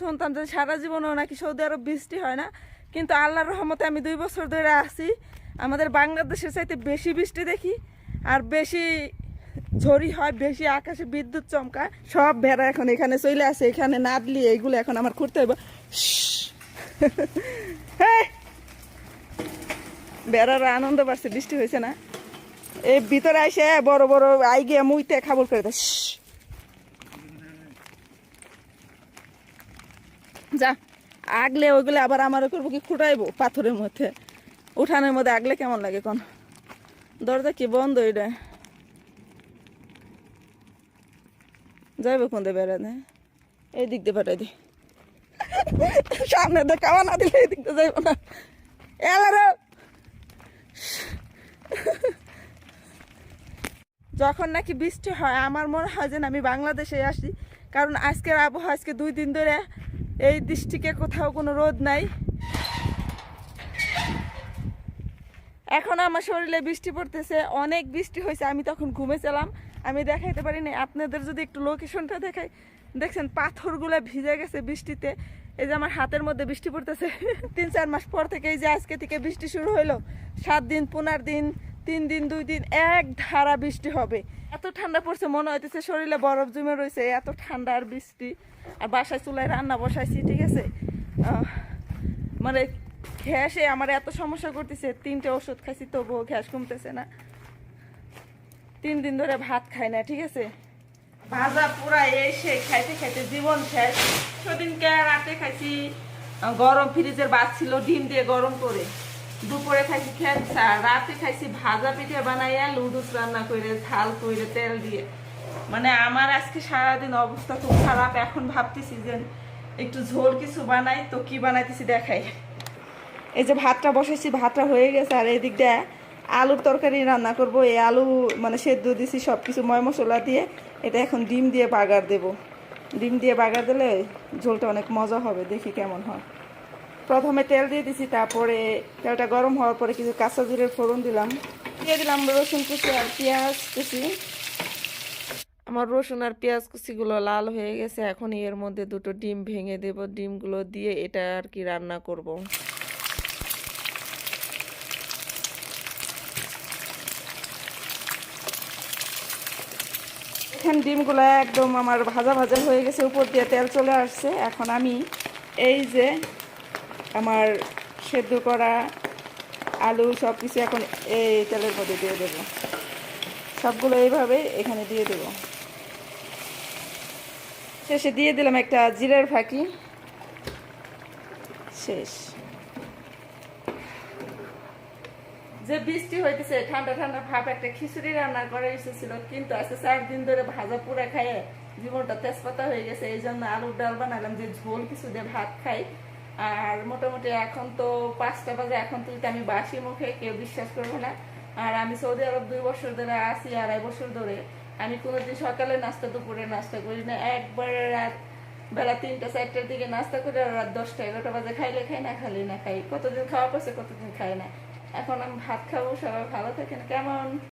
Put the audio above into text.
শুনতাম যে সারা জীবনও নাকি সৌদি আরব বৃষ্টি হয় না। কিন্তু আল্লাহর রহমতে আমি দুই বছর ধরে আছি। আমাদের বাংলাদেশের চাইতে বেশি বৃষ্টি দেখি, আর বেশি ঝড়ি হয়, বেশি আকাশে বিদ্যুৎ চমকা সব ভেড়া এখন এখানে চলে আসে, এখানে নাদলি এইগুলো এখন আমার করতে হবে। হেই! বেড়ারা আনন্দ পাচ্ছে, বৃষ্টি হয়েছে না। এই ভিতরে আসে বড় বড় আই গিয়ে মুইতে খাবার করে দেয়। যা, আগলে ওইগুলো আবার আমার করব কি খুঁটাইবো পাথরের মধ্যে। উঠানের মধ্যে আগলে কেমন লাগে কোন? দরজা কি বন্ধ এটা? যাইব কোন দিয়ে বেড়াতে? এই দিক দিয়ে পাঠাই দি। সামনে দিয়ে খাওয়া না দিলে এই দিক দিয়ে যাইব না। এলারে যখন নাকি বৃষ্টি হয়, আমার মনে হয় যেন আমি বাংলাদেশে আসি। কারণ আজকের আবহাওয়া আজকে দুই দিন ধরে এই দৃষ্টিকে কোথাও কোনো রোদ নাই। এখন আমার শরীরে বৃষ্টি পড়তেছে, অনেক বৃষ্টি হয়েছে, আমি তখন ঘুমে ঘুমেছিলাম আমি দেখাইতে পারিনি, আপনাদের যদি একটু লোকেশনটা দেখাই। দেখছেন, পাথরগুলো ভিজে গেছে বৃষ্টিতে, এই যে আমার হাতের মধ্যে বৃষ্টি পড়তেছে। তিন চার মাস পর থেকে এই যে আজকে থেকে বৃষ্টি শুরু হইল, সাত দিন, পনেরো দিন তিন দিন, দুই দিন এক ধারা বৃষ্টি হবে। এত ঠান্ডা পড়ছে, মনে হইতেছে শরীরে বরফ জমে রয়েছে এত ঠান্ডা আর বৃষ্টি। আর বাসায় চুলায় রান্না বসাইছি, ঠিক আছে? মানে ঘ্যাসে আমার এত সমস্যা করতেছে, তিনটে ওষুধ খাইছি, তবুও ঘ্যাস কমতেছে না। তিন দিন ধরে ভাত খাই না, ঠিক আছে? ভাজা পুরা এসে খাইতে খাইতে জীবন শেষ। সেদিনকে রাতে খাইছি গরম ফ্রিজের ভাত ছিল, ডিম দিয়ে গরম করে। দুপুরে খাইছি খেরসা রাতে খাইছি ভাজা পিঠে বানাইয়া লুডুস রান্না করে ঝাল করে তেল দিয়ে। মানে আমার আজকে সারাদিন অবস্থা খুব খারাপ, এখন ভাবতেছি যে একটু ঝোল কিছু বানাই, তো কি বানাইতেছি দেখাই। এই যে ভাতটা বসেছি ভাতটা হয়ে গেছে, আর এই দিক দিয়ে আলুর তরকারি রান্না করব। এই আলু মানে সেদ্ধ দিছি সব কিছু ময় মশলা দিয়ে। এটা এখন ডিম দিয়ে বাগার দেব। ডিম দিয়ে বাগার দিলে ঝোলটা অনেক মজা হবে, দেখি কেমন হয়। প্রথমে তেল দিয়ে দিছি, তারপরে তেলটা গরম হওয়ার পরে কিছু কাঁচা জিরের ফোড়ন দিলাম। দিয়ে দিলাম রসুন কুচি আর পেঁয়াজ কুচি। আমার রসুন আর পেঁয়াজ কুচিগুলো লাল হয়ে গেছে এখন এর মধ্যে দুটো ডিম ভেঙে দেব। ডিমগুলো দিয়ে এটা আর কি রান্না করব। এখানে ডিমগুলো একদম আমার ভাজা ভাজা হয়ে গেছে, উপর দিয়ে তেল চলে আসছে। এখন আমি এই যে আমার সেদ্ধ করা আলু সব কিছু এখন এই তেলের মধ্যে দিয়ে দেবো। সবগুলো এইভাবে এখানে দিয়ে দেব। শেষে দিয়ে দিলাম একটা জিরার ফাঁকি। শেষ। যে বৃষ্টি হইতেছে, ঠান্ডা ঠান্ডা ভাব, একটা খিচুড়ি রান্না করার ইচ্ছে ছিল, কিন্তু আজকে চার দিন ধরে ভাজা পুরা খাইয়ে জীবনটা তেজপাতা হয়ে গেছে এই জন্য আলুর ডাল বানালাম, যে ঝোল কিছু দিয়ে ভাত খাই আর মোটামুটি এখন তো পাঁচটা বাজে, এখন তো আমি বাসি মুখে কেউ বিশ্বাস করব না। আর আমি সৌদি আরব দুই বছর ধরে আছি, আড়াই বছর ধরে। আমি কোনোদিন সকালে নাস্তা, দুপুরে নাস্তা করি না। একবার রাত বেলা তিনটা, চারটার দিকে নাস্তা করে আর রাত দশটা, এগারোটা বাজে খাইলে খাই না, খালি না খাই। কতদিন খাওয়া পড়ছে, কতদিন খাই না। এখন আমি ভাত খাব, সবাই ভালো থাকেন। কেমন?